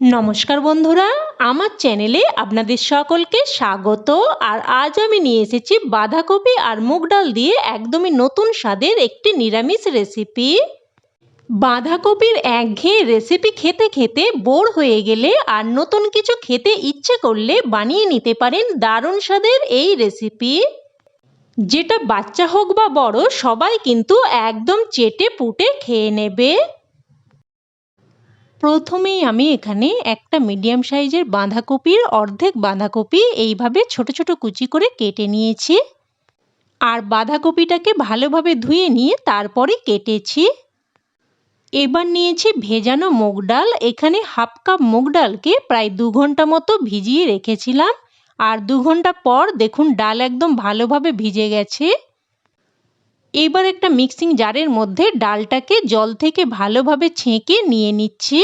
নমস্কার বন্ধুরা, আমার চ্যানেলে আপনাদের সকলকে স্বাগত। আর আজ আমি নিয়ে এসেছি বাঁধাকপি আর মুগ ডাল দিয়ে একদমই নতুন স্বাদের একটি নিরামিষ রেসিপি বাঁধাকপির একঘেয়ে রেসিপি খেতে খেতে বোর হয়ে গেলে আর নতুন কিছু খেতে ইচ্ছে করলে বানিয়ে নিতে পারেন দারুণ স্বাদের এই রেসিপি যেটা বাচ্চা হোক বা বড়, সবাই কিন্তু একদম চেটে পুটে খেয়ে নেবে। প্রথমেই আমি এখানে একটা মিডিয়াম সাইজের বাঁধাকপির অর্ধেক বাঁধাকপি এইভাবে ছোট ছোট কুচি করে কেটে নিয়েছি। আর বাঁধাকপিটাকে ভালোভাবে ধুয়ে নিয়ে তারপরে কেটেছি। এবার নিয়েছি ভেজানো মুগ ডাল। এখানে হাফ কাপ মুগ ডালকে প্রায় দু ঘণ্টা মতো ভিজিয়ে রেখেছিলাম। আর দু ঘণ্টা পর দেখুন ডাল একদম ভালোভাবে ভিজে গেছে। এবার একটা মিক্সিং জারের মধ্যে ডালটাকে জল থেকে ভালোভাবে ছেঁকে নিয়ে নিচ্ছি।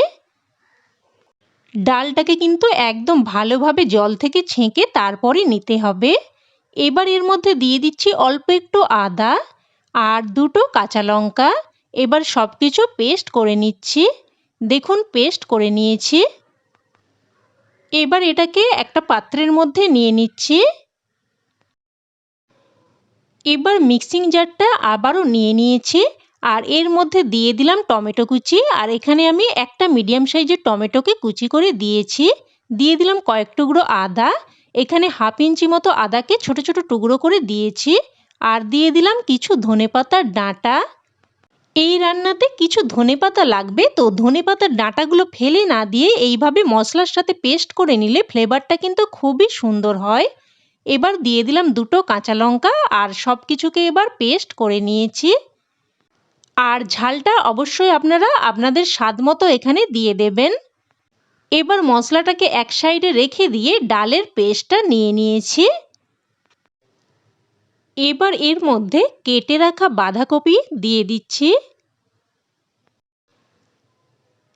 ডালটাকে কিন্তু একদম ভালোভাবে জল থেকে ছেঁকে তারপরে নিতে হবে। এবার এর মধ্যে দিয়ে দিচ্ছি অল্প একটু আদা আর দুটো কাঁচা লঙ্কা। এবার সব কিছু পেস্ট করে নিচ্ছি। দেখুন পেস্ট করে নিয়েছি। এবার এটাকে একটা পাত্রের মধ্যে নিয়ে নিচ্ছি। এবার মিক্সিং জারটা আবারও নিয়ে নিয়েছি, আর এর মধ্যে দিয়ে দিলাম টমেটো কুচি, আর এখানে আমি একটা মিডিয়াম সাইজের টমেটোকে কুচি করে দিয়েছি। দিয়ে দিলাম কয়েক টুকরো আদা, এখানে হাফ ইঞ্চি মতো আদাকে ছোট ছোট টুকরো করে দিয়েছি, আর দিয়ে দিলাম কিছু ধনে পাতার ডাঁটা। এই রান্নাতে কিছু ধনে পাতা লাগবে, তো ধনে পাতার ডাঁটাগুলো ফেলে না দিয়ে এইভাবে মশলার সাথে পেস্ট করে নিলে ফ্লেভারটা কিন্তু খুবই সুন্দর হয়। এবার দিয়ে দিলাম দুটো কাঁচা লঙ্কা আর সব কিছুকে এবার পেস্ট করে নিয়েছি। আর ঝালটা অবশ্যই আপনারা আপনাদের স্বাদ মতো এখানে দিয়ে দেবেন। এবার মশলাটাকে এক সাইডে রেখে দিয়ে ডালের পেস্টটা নিয়ে নিয়েছি। এবার এর মধ্যে কেটে রাখা বাঁধাকপি দিয়ে দিচ্ছি।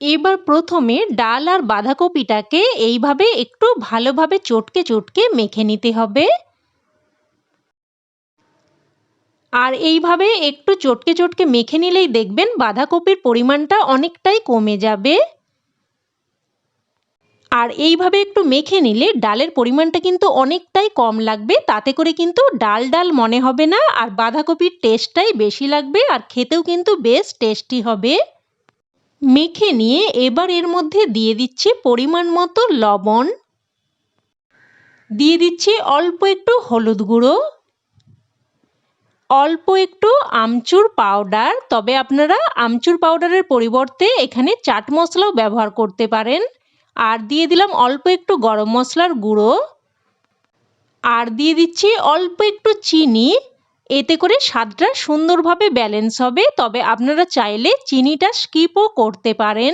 এবার প্রথমে ডাল আর বাঁধাকপিটাকে এইভাবে একটু ভালোভাবে চটকে চটকে মেখে নিতে হবে। আর এইভাবে একটু চটকে চটকে মেখে নিলেই দেখবেন বাঁধাকপির পরিমাণটা অনেকটাই কমে যাবে। আর এইভাবে একটু মেখে নিলে ডালের পরিমাণটা কিন্তু অনেকটাই কম লাগবে, তাতে করে কিন্তু ডাল ডাল মনে হবে না, আর বাঁধাকপির টেস্টটাই বেশি লাগবে, আর খেতেও কিন্তু বেশ টেস্টি হবে। মেখে নিয়ে এবার এর মধ্যে দিয়ে দিচ্ছি পরিমাণ মতো লবণ। দিয়ে দিচ্ছি অল্প একটু হলুদ গুঁড়ো। অল্প একটু আমচুর পাউডার। তবে আপনারা আমচুর পাউডারের পরিবর্তে এখানে চাট মশলাও ব্যবহার করতে পারেন। আর দিয়ে দিলাম অল্প একটু গরম মশলার গুঁড়ো। আর দিয়ে দিচ্ছি অল্প একটু চিনি। এতে করে স্বাদটা সুন্দরভাবে ব্যালেন্স হবে। তবে আপনারা চাইলে চিনিটা স্কিপও করতে পারেন।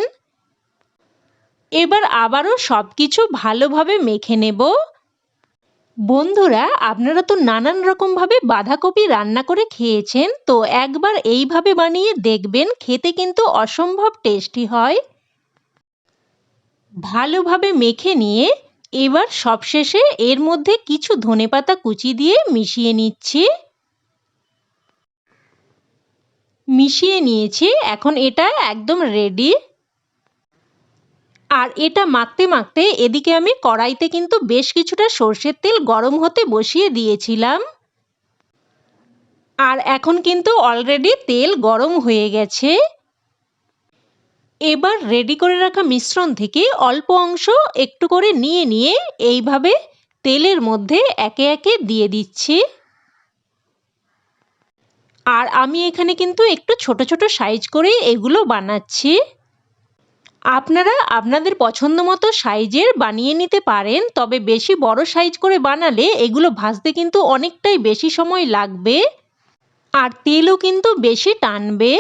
এবার আবারও সব কিছু ভালোভাবে মেখে নেব। বন্ধুরা, আপনারা তো নানান রকমভাবে বাঁধাকপি রান্না করে খেয়েছেন, তো একবার এইভাবে বানিয়ে দেখবেন, খেতে কিন্তু অসম্ভব টেস্টি হয়। ভালোভাবে মেখে নিয়ে এবার সবশেষে এর মধ্যে কিছু ধনেপাতা কুচি দিয়ে মিশিয়ে নিচ্ছি। মিশিয়ে নিয়েছি, এখন এটা একদম রেডি আর এটা মাখতে মাখতে এদিকে আমি কড়াইতে কিন্তু বেশ কিছুটা সর্ষের তেল গরম হতে বসিয়ে দিয়েছিলাম। আর এখন কিন্তু অলরেডি তেল গরম হয়ে গেছে। এবার রেডি করে রাখা মিশ্রণ থেকে অল্প অংশ একটু করে নিয়ে নিয়ে এইভাবে তেলের মধ্যে একে একে দিয়ে দিচ্ছি। আর আমি এখানে কিন্তু একটু ছোট ছোট সাইজ করে এগুলো বানাচ্ছি। আপনারা আপনাদের পছন্দ মতো সাইজের বানিয়ে নিতে পারেন, তবে বেশি বড় সাইজ করে বানালে এগুলো ভাজতে কিন্তু অনেকটাই বেশি সময় লাগবে। আর তেলও কিন্তু বেশি টানবে।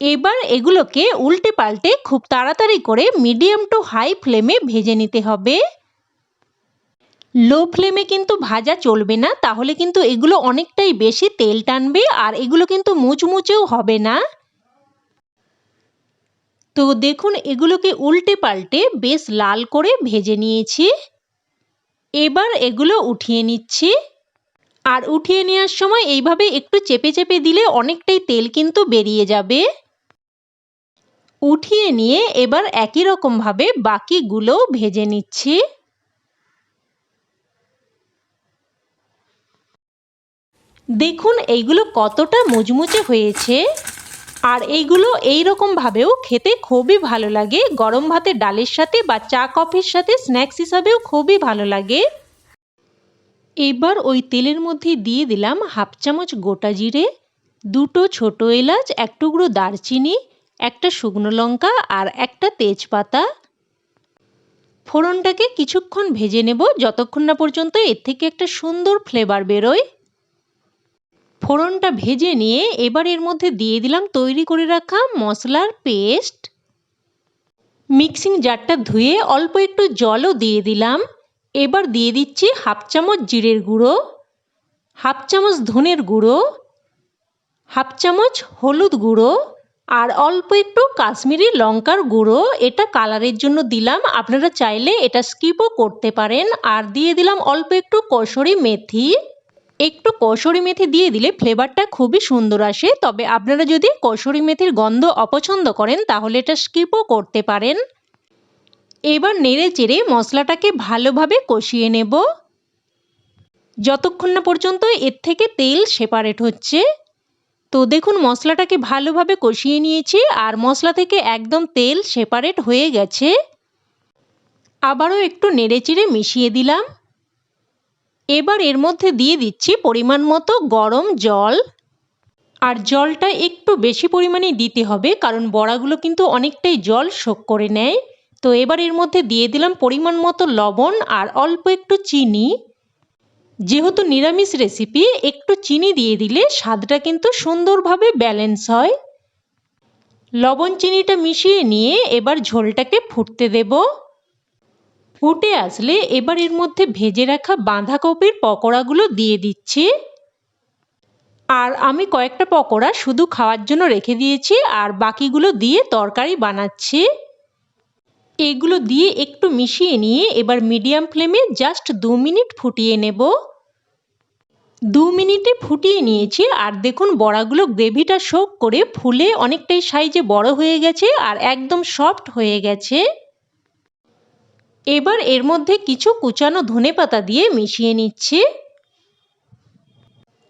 এবার এগুলোকে উল্টে পাল্টে খুব তাড়াতাড়ি করে মিডিয়াম টু হাই ফ্লেমে ভেজে নিতে হবে। লো ফ্লেমে কিন্তু ভাজা চলবে না, তাহলে কিন্তু এগুলো অনেকটাই বেশি তেল টানবে আর এগুলো কিন্তু মুচমুচেও হবে না। তো দেখুন, এগুলোকে উল্টে পাল্টে বেশ লাল করে ভেজে নিয়েছি। এবার এগুলো উঠিয়ে নিচ্ছি। আর উঠিয়ে নেওয়ার সময় এইভাবে একটু চেপে চেপে দিলে অনেকটাই তেল কিন্তু বেরিয়ে যাবে। উঠিয়ে নিয়ে এবার একই রকমভাবে বাকিগুলোও ভেজে নিচ্ছি। দেখুন, এইগুলো কতটা মুচমুচে হয়েছে। আর এইগুলো এই ভাবেও খেতে খুবই ভালো লাগে। গরম ভাতের ডালের সাথে বা চা কফির সাথে স্ন্যাক্স হিসাবেও খুবই ভালো লাগে। এবার ওই তেলের মধ্যে দিয়ে দিলাম হাফ চামচ গোটা জিরে, দুটো ছোট এলাচ, এক টুকরো দারচিনি, একটা শুকনো লঙ্কা আর একটা তেজপাতা। ফোড়নটাকে কিছুক্ষণ ভেজে নেব, যতক্ষণ না পর্যন্ত এর থেকে একটা সুন্দর ফ্লেভার বেরোয়। ফোড়নটা ভেজে নিয়ে এবার এর মধ্যে দিয়ে দিলাম তৈরি করে রাখা মশলার পেস্ট। মিক্সিং জারটা ধুয়ে অল্প একটু জলও দিয়ে দিলাম। এবার দিয়ে দিচ্ছি হাফ চামচ জিরের গুঁড়ো, হাফ চামচ ধনের গুঁড়ো, হাফ চামচ হলুদ গুঁড়ো আর অল্প একটু কাশ্মীরি লঙ্কার গুঁড়ো। এটা কালারের জন্য দিলাম। আপনারা চাইলে এটা স্কিপও করতে পারেন। আর দিয়ে দিলাম অল্প একটু কসুরি মেথি। একটু কসুরি মেথি দিয়ে দিলে ফ্লেভারটা খুবই সুন্দর আসে। তবে আপনারা যদি কসুরি মেথির গন্ধ অপছন্দ করেন, তাহলে এটা স্কিপও করতে পারেন। এবার নেড়ে চেড়ে মশলাটাকে ভালোভাবে কষিয়ে নেব। যতক্ষণ না পর্যন্ত এর থেকে তেল সেপারেট হচ্ছে। তো দেখুন, মশলাটাকে ভালোভাবে কষিয়ে নিয়েছি আর মশলা থেকে একদম তেল সেপারেট হয়ে গেছে। আবারও একটু নেড়ে চেড়ে মিশিয়ে দিলাম। এবার এর মধ্যে দিয়ে দিচ্ছি পরিমাণ মতো গরম জল। আর জলটা একটু বেশি পরিমাণে দিতে হবে, কারণ বড়াগুলো কিন্তু অনেকটাই জল শোক করে নেয়। তো এবার এর মধ্যে দিয়ে দিলাম পরিমাণ মতো লবণ আর অল্প একটু চিনি। যেহেতু নিরামিষ রেসিপি একটু চিনি দিয়ে দিলে স্বাদটা কিন্তু সুন্দরভাবে ব্যালেন্স হয়। লবণ চিনিটা মিশিয়ে নিয়ে এবার ঝোলটাকে ফুটতে দেবো। ফুটে আসলে এবার এর মধ্যে ভেজে রাখা বাঁধাকপির পকোড়াগুলো দিয়ে দিচ্ছি। আর আমি কয়েকটা পকোড়া শুধু খাওয়ার জন্য রেখে দিয়েছি আর বাকিগুলো দিয়ে তরকারি বানাচ্ছি। এগুলো দিয়ে একটু মিশিয়ে নিয়ে এবার মিডিয়াম ফ্লেমে জাস্ট দু মিনিট ফুটিয়ে নেব। দু মিনিটে ফুটিয়ে নিয়েছি আর দেখুন বড়াগুলো গ্রেভিটা শোক করে ফুলে অনেকটাই সাইজে বড় হয়ে গেছে আর একদম সফট হয়ে গেছে। এবার এর মধ্যে কিছু কুচানো ধনে পাতা দিয়ে মিশিয়ে নিচ্ছি।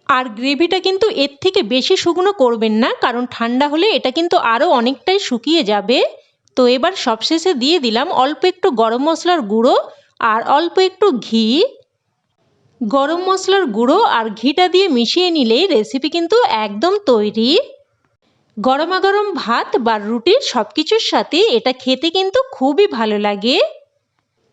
আর গ্রেভিটা কিন্তু এর থেকে বেশি শুকনো করবেন না, কারণ ঠান্ডা হলে এটা কিন্তু আরও অনেকটাই শুকিয়ে যাবে। তো এবার সবশেষে দিয়ে দিলাম অল্প একটু গরম মশলার গুঁড়ো আর অল্প একটু ঘি। গরম মশলার গুঁড়ো আর ঘিটা দিয়ে মিশিয়ে নিলেই রেসিপি কিন্তু একদম তৈরি। গরমা গরম ভাত বা রুটি সব কিছুর সাথে এটা খেতে কিন্তু খুবই ভালো লাগে।